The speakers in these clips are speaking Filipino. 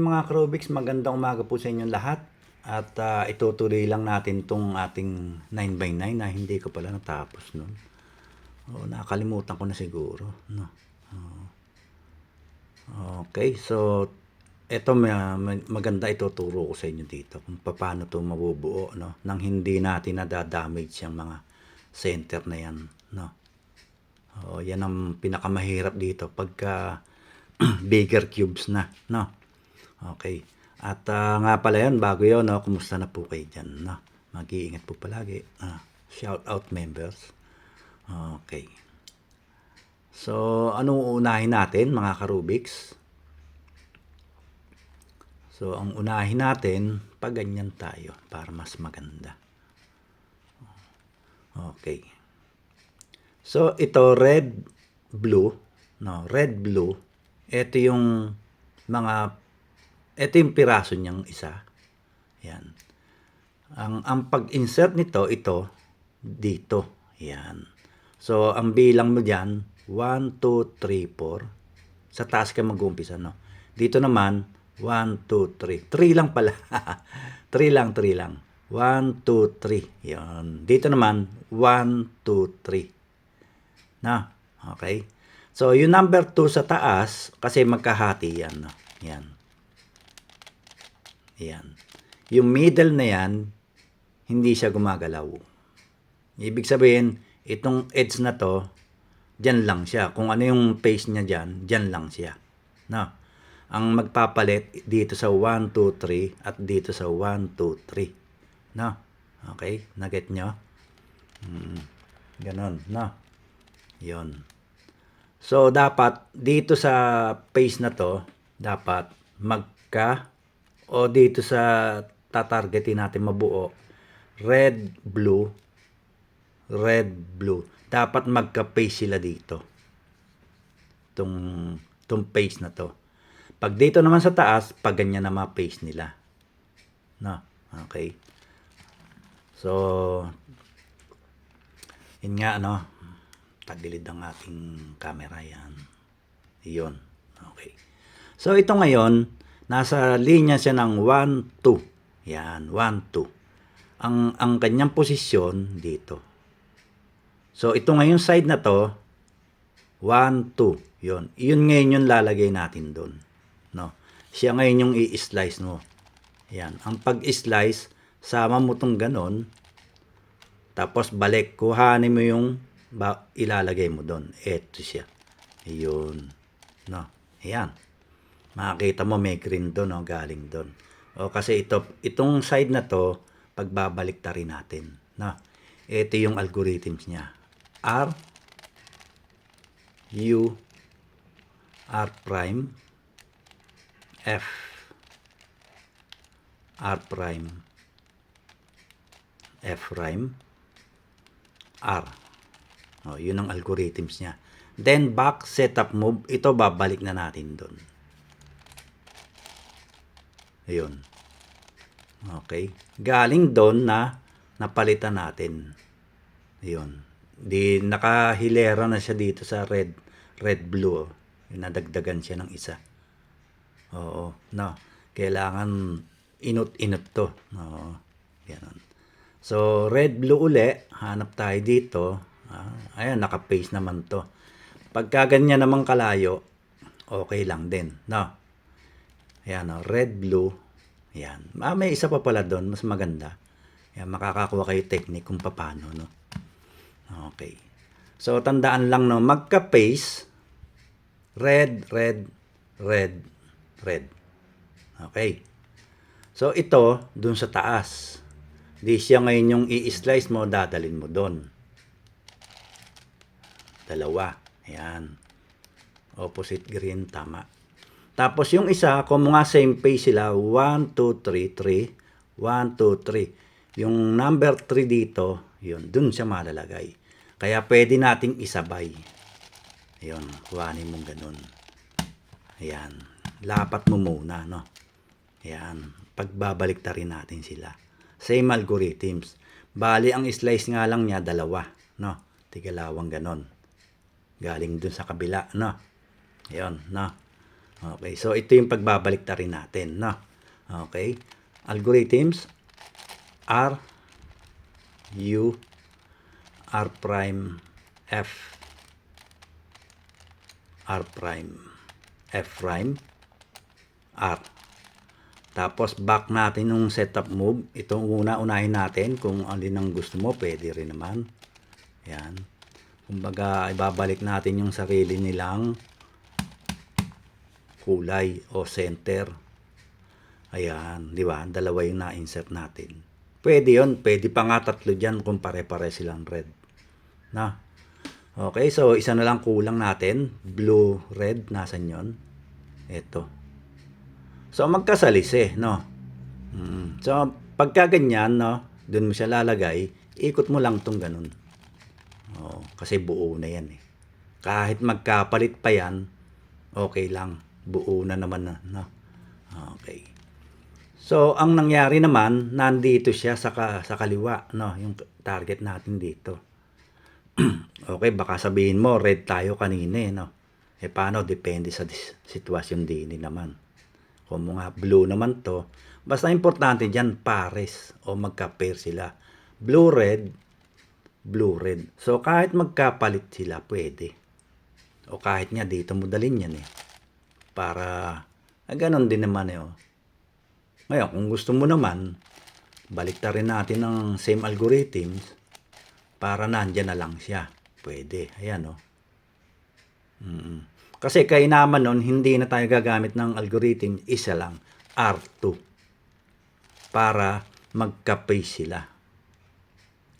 mga Krobix, magandang umaga po sa inyong lahat. At ah, itutuloy lang natin tong ating 9x9 na hindi ko pala natapos nun. Oh, nakalimutan ko na siguro. No? Oh. Okay, so ito ma- maganda ituturo ko sa inyo dito kung paano to mabubuo no nang hindi natin nadadamage yung mga center na yan no. Oh, yan ang pinakamahirap dito pagka bigger cubes na, no? Okay. At ah, nga pala yan, bago yun, no? Kumusta na po kayo dyan, no? Mag-iingat po palagi. Ah, shout out members. Okay. So, anong unahin natin, mga karubiks? So, ang unahin natin, pag ganyan tayo, para mas maganda. Okay. So, ito red, blue, no, red, blue. Ito yung mga, ito yung piraso niyang isa. Yan. Ang, ang pag-insert nito, ito, dito. Yan. So, ang bilang mo dyan, 1, 2, 3, 4. Sa taas ka mag-umpisa, no? Dito naman, 1, 2, 3. 3 lang pala. 3 lang, 3 lang. 1, 2, 3. Yan. Dito naman, 1, 2, 3. Na, okay? So, yung number 2 sa taas, kasi magkahati yan. No? Yan. Yan. Yung middle na yan, hindi siya gumagalaw. Ibig sabihin, itong edge na to, dyan lang siya. Kung ano yung face niya dyan, dyan lang siya. No? Ang magpapalit dito sa 1, 2, 3 at dito sa 1, 2, 3. No? Okay? Naget nyo? Hmm. Ganon. No? Yon. So, dapat dito sa face na to, dapat magka o dito sa tatargetin natin mabuo, red, blue, red, blue. Dapat magka-face sila dito. Itong, itong face na to. Pag dito naman sa taas, pag ganyan na mga face nila. No? Okay. So, yun nga, ano, tagilid ang ating camera yan. Yun. Okay. So, ito ngayon, nasa linya siya ng 1, 2. Yan, 1, 2. Ang, ang kanyang posisyon dito. So, ito ngayon side na to, 1, 2. Yun. Yun ngayon yung lalagay natin doon. No? Siya ngayon yung i-slice mo. Yan. Ang pag-slice, sama mo tong ganon, tapos balik, kuhanin mo yung ba, ilalagay mo doon. Ito siya. Ayun. No. Ayan. Makikita mo may green doon, no? galing doon. O kasi ito, itong side na to, pagbabalik rin natin. No. Ito yung algorithms niya. R, U, R prime, F, R prime, F prime, R. O, yun ang algorithms niya. Then, back setup move, ito babalik na natin doon. Ayun. Okay. Galing doon na napalitan natin. Ayun. Di nakahilera na siya dito sa red, red blue. oh. Nadagdagan siya ng isa. Oo. No. Kailangan inut-inut to. Oo. Ganun. So, red, blue uli. Hanap tayo dito. Ah, ayan, naka-face naman to. Pagka ganyan naman kalayo, okay lang din. No? Ayan, oh, red, blue. Ayan. Ah, may isa pa pala doon. Mas maganda. Ayan, makakakuha kayo technique kung paano. No? Okay. So, tandaan lang, no, magka-face, red, red, red, red. Okay. So, ito, dun sa taas. Di siya ngayon yung i-slice mo, dadalin mo doon. Dalawa. Ayan. Opposite green, tama. Tapos yung isa, kung mga same page sila, 1, 2, 3, 3. 1, 2, 3. Yung number 3 dito, yun, dun siya malalagay. Kaya pwede nating isabay. Ayun, kuhanin mong ganun. Ayan. Lapat mo muna, no? Ayan. Pagbabalik ta rin natin sila. Same algorithms. Bali, ang slice nga lang niya, dalawa. No? Tigalawang ganon. Galing dun sa kabila, no? Ayun, no? Okay, so ito yung pagbabalik na rin natin, no? Okay. Algorithms R U R prime F R prime F prime R tapos back natin yung setup move. Itong una, unahin natin kung alin ang gusto mo, pwede rin naman. Yan. Kumbaga, ibabalik natin yung sarili nilang kulay o center. Ayan, di ba? Dalawa yung na-insert natin. Pwede yon Pwede pa nga tatlo dyan kung pare-pare silang red. Na? Okay, so isa na lang kulang natin. Blue, red, nasan yon? Ito. So, magkasalis eh, no? Mm. So, pagka ganyan, no, dun mo siya lalagay, ikot mo lang tong ganun. Oh, kasi buo na yan eh. Kahit magkapalit pa yan, okay lang. Buo na naman na, no? Okay. So, ang nangyari naman, nandito siya sa, ka, sa kaliwa, no? Yung target natin dito. okay, baka sabihin mo, red tayo kanina eh, no? Eh, paano? Depende sa sitwasyon din naman. Kung mga blue naman to, basta importante dyan, pares o magka-pair sila. Blue-red, blue-red. So, kahit magkapalit sila, pwede. O kahit nga dito mo dalhin yan eh. Para, ah, ganun din naman eh. Oh. Ngayon, kung gusto mo naman, balik na rin natin ng same algorithms para nandyan na lang siya. Pwede. Ayan, oh. Mm. Kasi kay naman nun, hindi na tayo gagamit ng algorithm, isa lang, R2. Para magka-pace sila.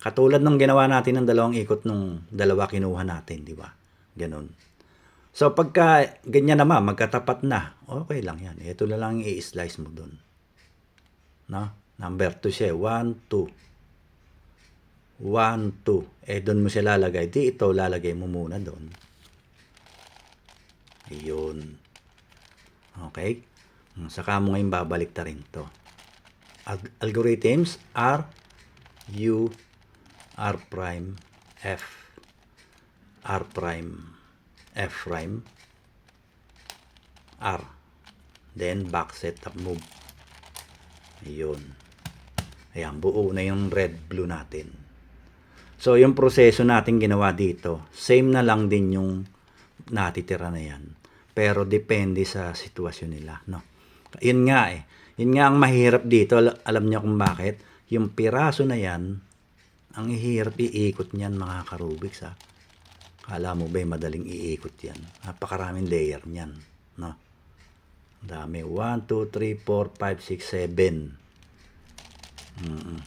Katulad nung ginawa natin ng dalawang ikot nung dalawa kinuha natin, di ba? Ganon. So pagka ganyan naman, magkatapat na, okay lang yan. Ito na lang i-slice mo dun. No? Number 2 siya, 1, 2. 1, 2. Eh, doon mo siya lalagay. Di ito, lalagay mo muna doon. Ayun. Okay? Saka mo ngayon babalik ta rin to. Al- algorithms R U R prime F R prime F prime R then back setup move ayun ayan buo na yung red blue natin so yung proseso natin ginawa dito same na lang din yung natitira na yan pero depende sa sitwasyon nila, no? Yun nga eh. Yun nga ang mahirap dito. Al- Alam niyo kung bakit? Yung piraso na yan, ang ihirap iikot niyan mga karubiks ha. Kala mo ba madaling iikot yan? Napakaraming layer niyan, no? Ang Dami. 1, 2, 3, 4, 5, 6, 7. Mm-mm.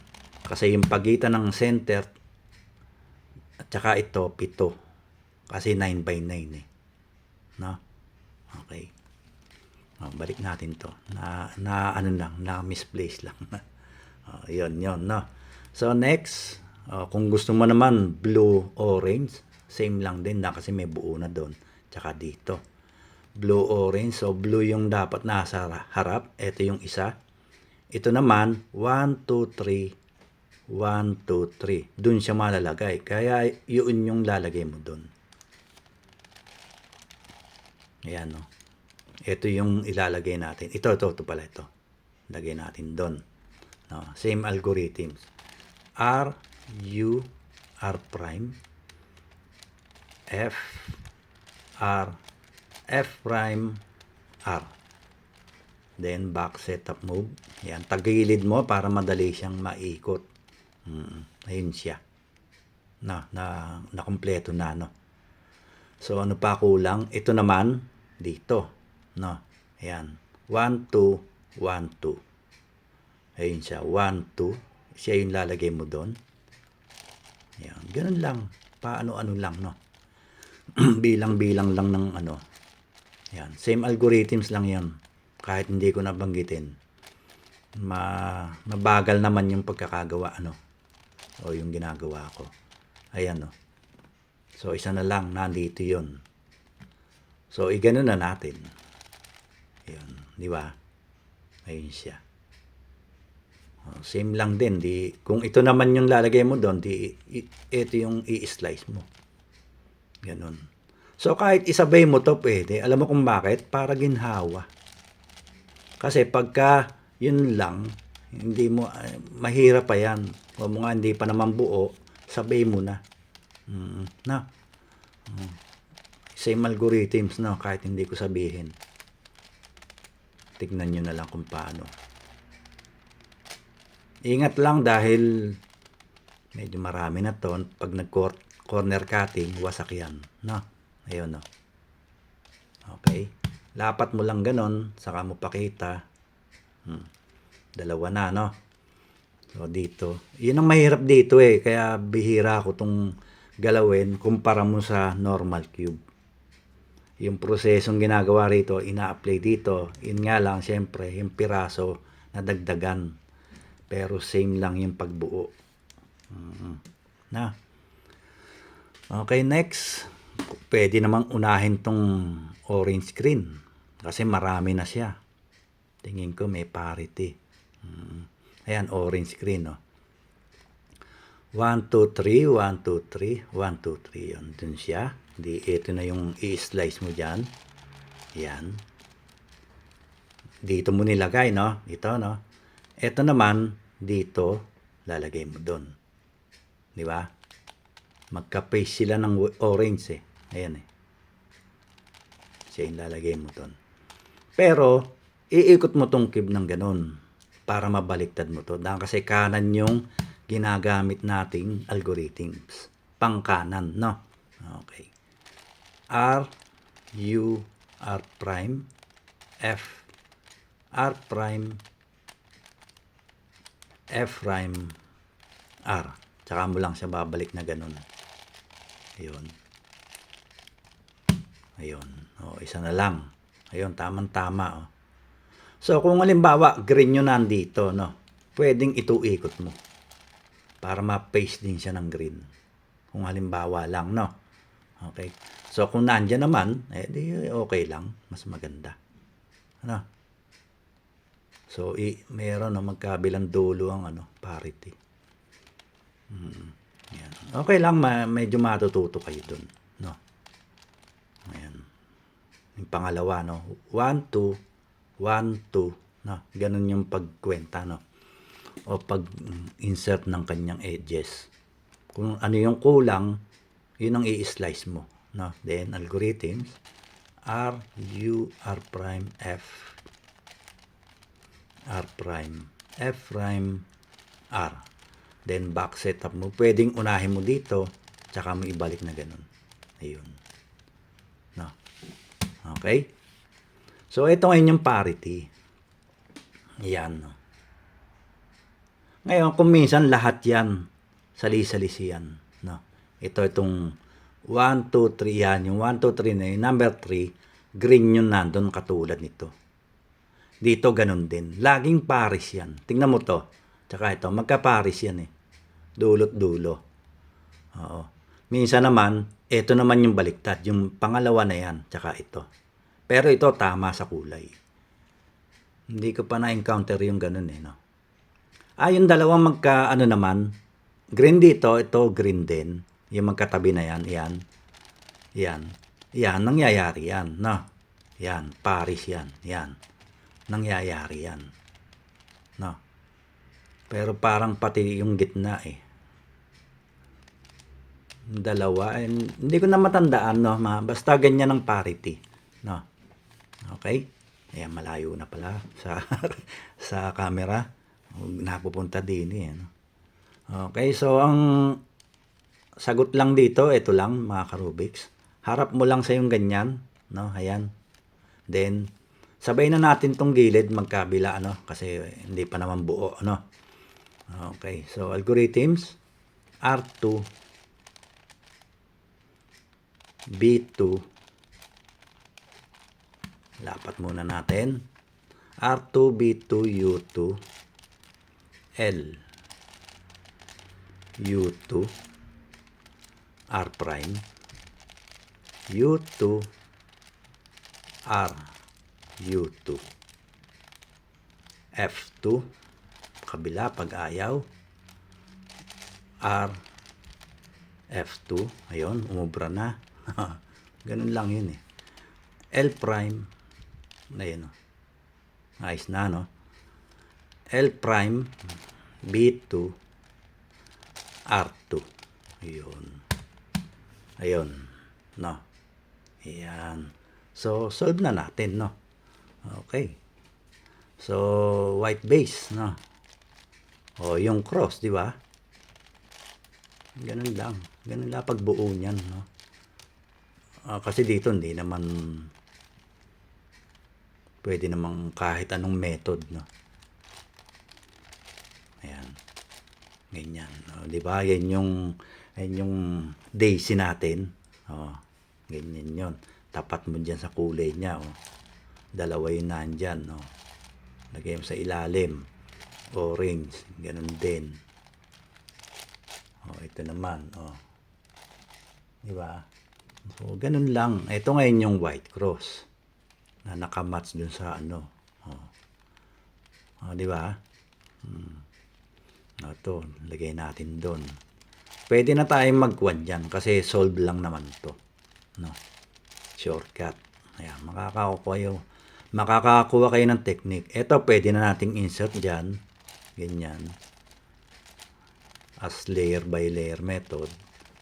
Kasi yung pagitan ng center at saka ito, pito. Kasi 9 by 9 eh. No? Okay. Oh, balik natin to. Na, na ano lang, na misplace lang. oh, yun, yun, no. So, next, oh, kung gusto mo naman blue, orange, same lang din na kasi may buo na doon. Tsaka dito. Blue, orange. So, blue yung dapat nasa harap. Ito yung isa. Ito naman, 1, 2, 3, 1, 2, 3. Doon siya malalagay. Kaya, yun yung lalagay mo doon. Ayan, no. Ito yung ilalagay natin. Ito, ito, ito pala ito. Lagay natin doon. No, same algorithms. R, U, R prime, F, R, F prime, R. Then, back setup move. Yan, tagilid mo para madali siyang maikot. Mm, ayun siya. Na, na, na kompleto na, no. So, ano pa kulang? Ito naman, dito. No? Ayan. 1, 2, 1, 2. Ayun siya. 1, 2. Siya yung lalagay mo doon. Ayan. Ganun lang. Paano-ano lang, no? Bilang-bilang lang ng ano. Ayan. Same algorithms lang yan. Kahit hindi ko nabanggitin. Ma mabagal naman yung pagkakagawa, ano? O yung ginagawa ko. Ayan, no? So, isa na lang. Nandito yon So, igano na natin. Ayun, di ba? Ayun siya. Oh, same lang din. Di, kung ito naman yung lalagay mo doon, di, ito yung i-slice mo. Ganun. So kahit isabay mo to pwede. Alam mo kung bakit? Para ginhawa. Kasi pagka yun lang, hindi mo, eh, mahirap pa yan. O mo nga hindi pa naman buo, sabay mo na. Mm, na. Mm. Same algorithms, no? Kahit hindi ko sabihin. Tignan nyo na lang kung paano. Ingat lang dahil medyo marami na to. Pag nag-corner cutting, wasak yan. No? Ayun, no? Okay. Lapat mo lang ganon, saka mo pakita. Hmm. Dalawa na, no? So, dito. Yun ang mahirap dito eh. Kaya bihira ko tong galawin kumpara mo sa normal cube. Yung prosesong ginagawa rito, ina-apply dito. Yun nga lang, syempre, yung piraso na dagdagan. Pero same lang yung pagbuo. Mhm. Na. Okay, next. Pwede namang unahin tong orange screen. Kasi marami na siya. Tingin ko may parity. Mm. Ayan, orange screen, no. 1, 2, 3, 1, 2, 3, 1, 2, 3. Yun, dun siya. Di, ito na yung i-slice mo dyan. Yan. Dito mo nilagay, no? Ito, no? Ito naman, dito, lalagay mo doon. Di ba? Magka-paste sila ng orange, eh. Ayan, eh. Siya yung lalagay mo doon. Pero, iikot mo tong cube ng ganun para mabaliktad mo to. Dahil kasi kanan yung ginagamit nating algorithms. Pang kanan, no? Okay. R, U, R prime, F, R prime, F prime, R. Tsaka mo lang siya babalik na ganun. Ayun. Ayun. O, isa na lang. Ayun, tamang-tama. Oh. So, kung halimbawa, green yun nandito, no? Pwedeng ito ikot mo. Para ma-paste din siya ng green. Kung halimbawa lang, no? Okay. So, kung nandyan naman, eh, di okay lang. Mas maganda. Ano? So, i meron no, magkabilang dulo ang ano, parity. Hmm. Yan. Okay lang, ma- medyo matututo kayo dun. No? Ayan. Yung pangalawa, no? 1, 2, 1, 2. No? Ganun yung pagkwenta, no? O pag-insert ng kanyang edges. Kung ano yung kulang, yun ang i-slice mo. No? Then, algorithms. R, U, R prime, F, R prime, F prime, R. Then back setup mo. Pwedeng unahin mo dito, tsaka mo ibalik na ganun. Ayun. No. Okay? So, ito ngayon yung parity. Yan. No? Ngayon, kung minsan lahat yan, sali-salisi yan. No? Ito itong 1, 2, 3 yan. Yung 1, 2, 3 na yun. Number 3, green yun nandun katulad nito. Dito ganun din. Laging pares yan. Tingnan mo to. Tsaka ito, magka-pares yan eh. Dulot dulo. Oo. Minsan naman, ito naman yung baliktad. Yung pangalawa na yan, tsaka ito. Pero ito tama sa kulay. Hindi ko pa na-encounter yung ganun eh, no? Ah, yung dalawang magka, ano naman, green dito, ito green din. Yung magkatabi na yan, yan. Yan. Yan, nangyayari yan, no? Yan, Paris yan, yan. Nangyayari yan. No? Pero parang pati yung gitna eh. Dalawa, eh, hindi ko na matandaan, no? Ma, basta ganyan ang parity. No? Okay? Ayan, malayo na pala sa sa camera. Napupunta din eh. No? Okay, so ang sagot lang dito, ito lang mga karubiks. Harap mo lang sa yung ganyan, no? Ayan. Then sabay na natin tong gilid magkabila ano kasi hindi pa naman buo ano. Okay, so algorithms R2 B2 lapat muna natin. R2 B2 U2 L. U2 R prime. U2 R U2 F2 kabila pag ayaw R F2 ayun umubra na Ganun lang yun eh. L prime. Ayan o. Ayos na, no? L prime B2 R2. Ayun. Ayun. No. Ayan. So, solve na natin, no? Okay. So, white base, no? O, yung cross, di ba? Ganun lang. Ganun lang pagbuo niyan, no? Ah, kasi dito hindi naman pwede namang kahit anong method, no? Ayan. Ganyan. No? Di ba? Yan yung, yan yung daisy natin. Oh, ganyan yon Tapat mo dyan sa kulay niya. Oh. Dalawa yung nandyan. Oh. Lagay mo sa ilalim. Orange. Ganun din. Oh, ito naman. Oh. Di ba? So, ganun lang. Ito ngayon yung white cross na nakamatch dun sa ano. Oh. Oh, di ba? Hmm. Ito, lagay natin doon. Pwede na tayong magkuhan dyan kasi solve lang naman to. No? Shortcut. Ayan, makakakuha kayo. Makakakuha kayo ng technique. Ito, pwede na nating insert dyan. Ganyan. As layer by layer method.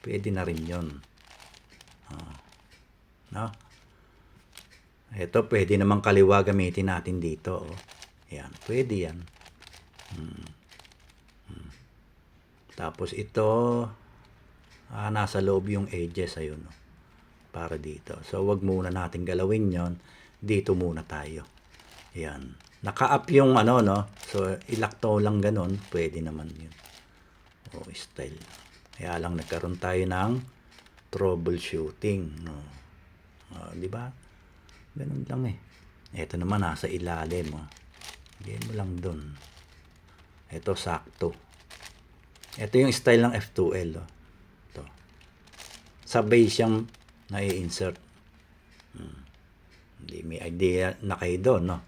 Pwede na rin yon. Ah. No? Ito, pwede namang kaliwa gamitin natin dito. Oh. Yan, pwede yan. Hmm. Hmm. Tapos ito, ah, nasa loob yung edges, ayun. Oh. Para dito. So, wag muna natin galawin yon Dito muna tayo. Yan. Naka-up yung ano, no? So, ilakto lang ganun. Pwede naman yun. O, style. Kaya lang nagkaroon tayo ng troubleshooting. No? O, di ba? Ganun lang eh. Ito naman nasa ilalim. Oh. Lagyan mo lang dun. Ito sakto. Ito yung style ng F2L. Oh. Ito. Sa base siyang nai-insert. Hmm. Hindi may idea na kayo doon. No?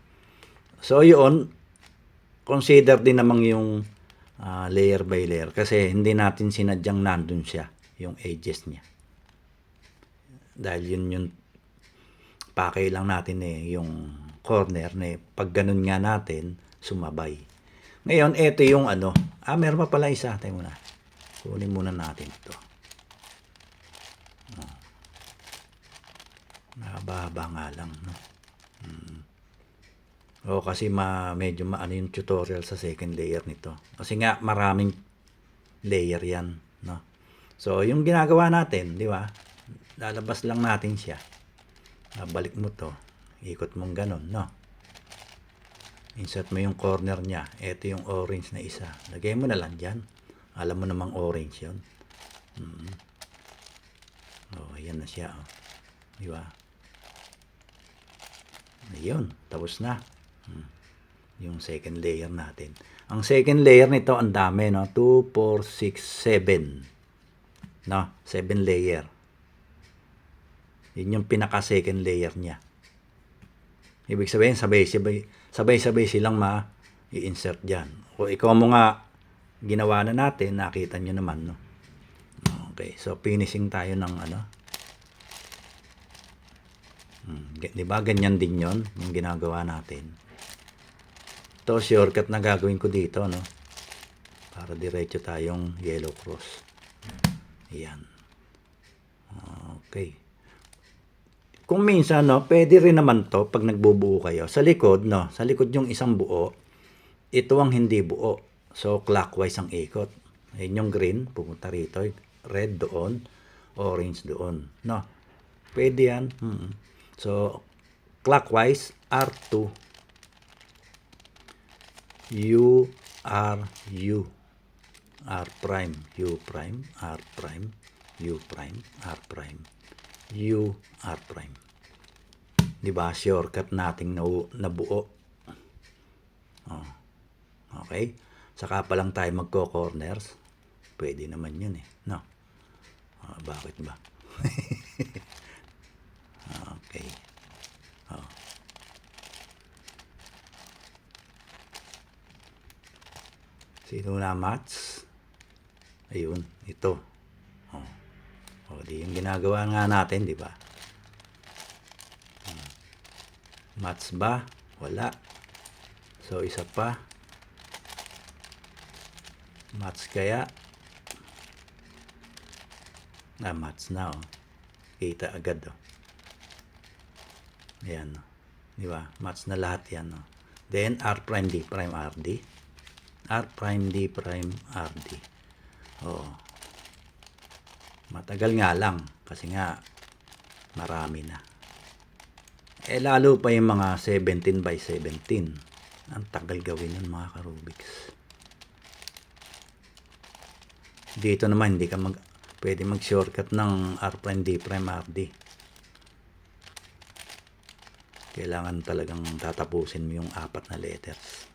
So yun, consider din namang yung ah, layer by layer kasi hindi natin sinadyang nandun siya, yung edges niya. Dahil yun yung pakay lang natin eh, yung corner na eh, pag ganun nga natin, sumabay. Ngayon, ito yung ano, ah, meron pa pala isa, tayo muna. Kunin muna natin ito. Oh. Mahaba-haba nga lang, no? Hmm. O kasi ma, medyo maano yung tutorial sa second layer nito. Kasi nga maraming layer yan, no? So, yung ginagawa natin, di ba? Lalabas lang natin siya. Balik mo to. Ikot mong ganun, no? Insert mo yung corner niya. Ito yung orange na isa. Lagay mo na lang dyan. Alam mo namang orange yun. Mm. Oh, ayan na siya. Oh. Di ba? Ayun, tapos na. Hmm. Yung second layer natin. Ang second layer nito, ang dami, no? 2, 4, 6, 7. No? 7 layer. Yun yung pinaka second layer niya. Ibig sabihin, sabay-sabay, sabay-sabay silang ma-i-insert dyan. O ikaw mo nga, ginawa na natin, nakita nyo naman, no? Okay, so finishing tayo ng ano. Hmm, di ba ganyan din yon yung ginagawa natin. Ito, shortcut na gagawin ko dito, no? Para diretso tayong yellow cross. Ayan. Okay. Kung minsan, no, pwede rin naman to pag nagbubuo kayo. Sa likod, no, sa likod yung isang buo, ito ang hindi buo. So, clockwise ang ikot. Ayun yung green, pupunta rito. Red doon, orange doon. No, pwede yan. Mm. So, clockwise, R2. U, R, U. R prime, U prime, R prime, U prime, R prime, U, R prime. Di ba? Shortcut nating na nabuo. Oh. Okay? Saka pa lang tayo magko-corners. Pwede naman yun eh. No? Ah, bakit ba? okay. Oh. Sino na match? Ayun, ito. Oh. Oh, di yung ginagawa nga natin, di ba? Mats ba? Wala. So, isa pa. Mats kaya? Ah, mats na, oh. Kita agad, oh. Ayan, oh. Di ba? Mats na lahat yan, oh. Then, R prime D prime RD. R prime D prime RD. Oo. Matagal nga lang. Kasi nga, marami na. Eh, lalo pa yung mga 17 by 17. Ang tagal gawin yun, mga karubiks. Dito naman, hindi ka mag, pwede mag-shortcut ng R prime D prime RD. Kailangan talagang tatapusin mo yung apat na letters.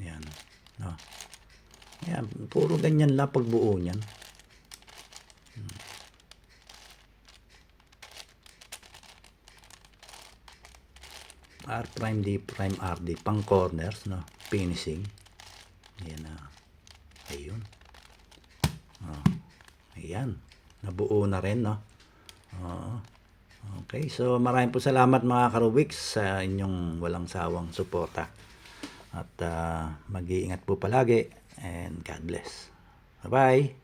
Yan. No. Yan, puro ganyan lang pagbuo niyan. R prime D prime RD pang corners no? Finishing. Yan na ayun. Oh, ayan. Nabuo na rin no? Oo. okay. So maraming po salamat mga karubiks sa inyong walang sawang suporta. At ah, mag-iingat po palagi and God bless. Bye-bye.